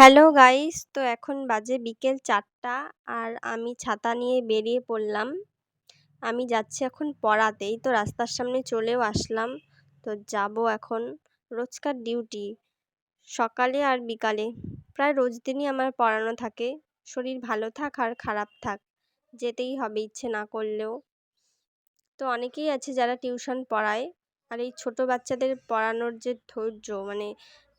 Hello guys, তো এখন বাজে বিকেল চারটা আর আমি ছাতা নিয়ে বেরিয়ে পড়লাম। আমি যাচ্ছি এখন পড়াতে এই তো রাস্তার সামনে চলেও আসলাম। তো যাব এখন রোজকার ডিউটি, সকালে আর বিকালে। প্রায় রোজ দিনই আমার পড়ানো থাকে। শরীর ভালো থাক আর খারাপ থাক, যেতেই হবে ইচ্ছে না করলেও। তো অনেকেই আছে যারা টিউশন পড়ায়। আর এই ছোটো বাচ্চাদের পড়ানোর যে ধৈর্য মানে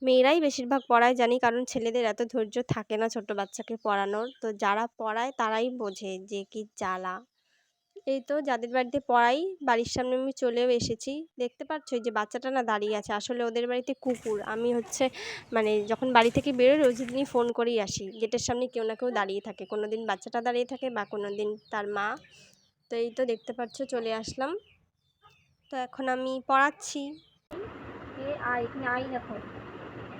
মেয়েরাই বেশিরভাগ পড়ায়, জানি, কারণ ছেলেদের এত ধৈর্য থাকে না ছোট বাচ্চাকে পড়ানোর। তো যারা পড়ায় তারাই বোঝে যে কি জ্বালা। এই তো যাদের বাড়িতে পড়াই, বাড়ির সামনে আমি চলেও এসেছি। দেখতে পাচ্ছ যে বাচ্চাটা না দাঁড়িয়ে আছে। আসলে ওদের বাড়িতে কুকুর। আমি হচ্ছে মানে যখন বাড়ি থেকে বেরোই, রোজ দিনই ফোন করেই আসি। গেটের সামনে কেউ না কেউ দাঁড়িয়ে থাকে। কোনো দিন বাচ্চাটা দাঁড়িয়ে থাকে বা কোনো দিন তার মা। তো এই তো দেখতে পাচ্ছ, চলে আসলাম। তো এখন আমি পড়াচ্ছি। এ আই এখানে আই দেখো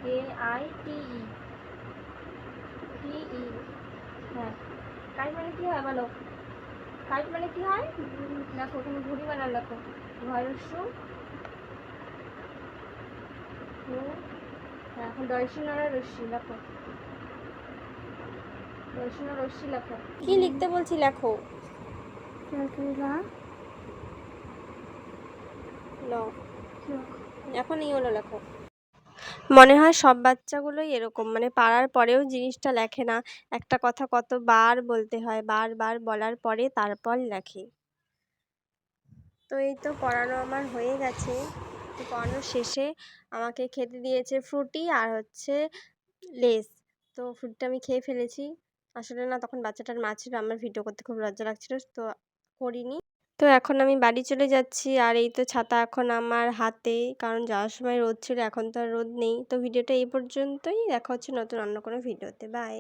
এ I T E T E হ্যাঁ। কাইট মানে কী হয় বলো? কাইট মানে কী হয়? দেখো তুমি ঘুড়ি বানাও দেখো ঘরস্য হ্যাঁ এখন দর্শনারা রশ্মি লেখো। রশ্মি লেখো। কি লিখতে বলছি লেখো। লো এখনই হলো লেখো। মনে হয় সব বাচ্চাগুলোই এরকম মানে পারার পরেও জিনিসটা লেখে না। একটা কথা কতবার বলতে হয় বারবার বলার পরে তারপর লেখে। তো এই তো পড়ানো আমার হয়ে গেছে। তো পড়ানো শেষে আমাকে খেতে দিয়েছে ফ্রুটি আর হচ্ছে লেস। তো ফ্রুটিটা আমি খেয়ে ফেলেছি। আসলে না তখন বাচ্চাটার মা ছিল আমার ভিডিও করতে খুব লজ্জা লাগছিল তো করিনি। তো এখন আমি বাড়ি চলে যাচ্ছি। আর এই তো ছাতা এখন আমার হাতে। কারণ যাওয়ার সময় রোদ ছিল, এখন তো আর রোদ নেই। তো ভিডিওটা এই পর্যন্তই। দেখা হচ্ছে নতুন অন্য কোনো ভিডিওতে। বাই